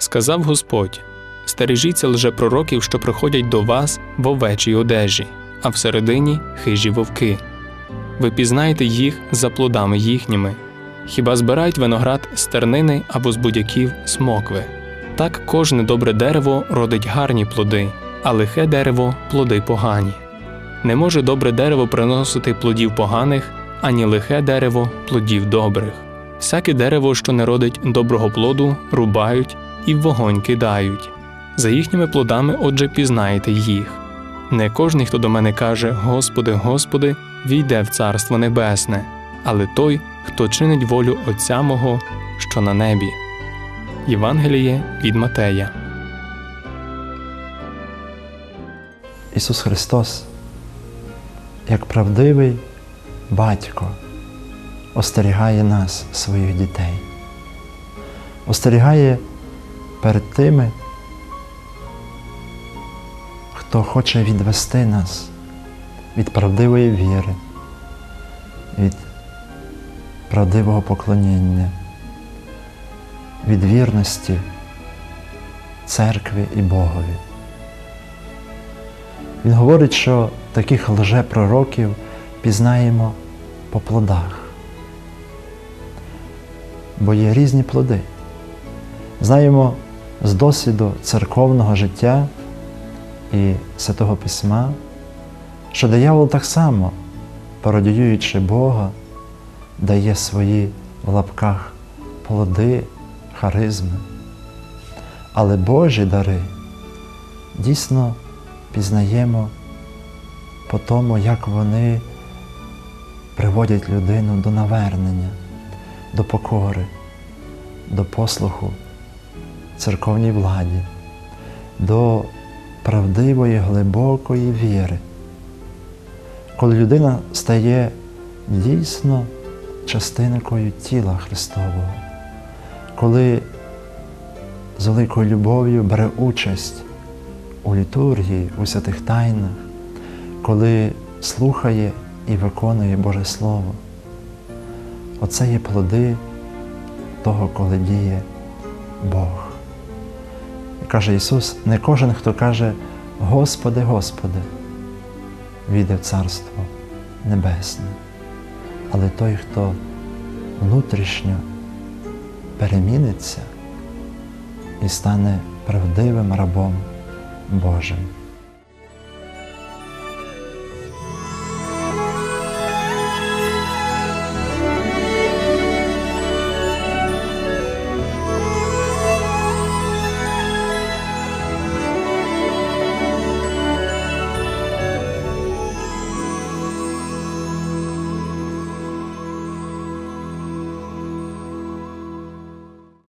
Сказав Господь: Стережіться лжепророків, що приходять до вас в овечій одежі, а всередині хижі вовки. Ви пізнаєте їх за плодами їхніми. Хіба збирають виноград з тернини або з будяків смокви? Так кожне добре дерево родить гарні плоди, а лихе дерево плоди погані. Не може добре дерево приносити плодів поганих, ані лихе дерево плодів добрих. Всяке дерево, що не родить доброго плоду, рубають і в вогонь кидають. За їхніми плодами, отже, пізнаєте їх. Не кожний, хто до мене каже Господи, Господи, війде в Царство Небесне, але той, хто чинить волю Отця мого, що на небі. Євангеліє від Матея. Ісус Христос, як правдивий батько, остерігає нас, своїх дітей, остерігає перед тими, хто хоче відвести нас від правдивої віри, від правдивого поклоніння, від вірності церкві і Богові. Він говорить, що таких лжепророків пізнаємо по плодах, бо є різні плоди. Знаємо з досвіду церковного життя і Святого Письма, що диявол так само, пародіюючи Бога, дає свої в лапках плоди, харизми. Але Божі дари дійсно пізнаємо по тому, як вони приводять людину до навернення, до покори, до послуху церковній владі, до правдивої, глибокої віри. Коли людина стає дійсно частинкою тіла Христового, коли з великою любов'ю бере участь у літургії, у святих тайнах, коли слухає і виконує Боже Слово. Оце є плоди того, коли діє Бог. Каже Ісус, не кожен, хто каже Господи, Господи, війде в Царство Небесне, але той, хто внутрішньо переміниться і стане правдивим рабом Божим.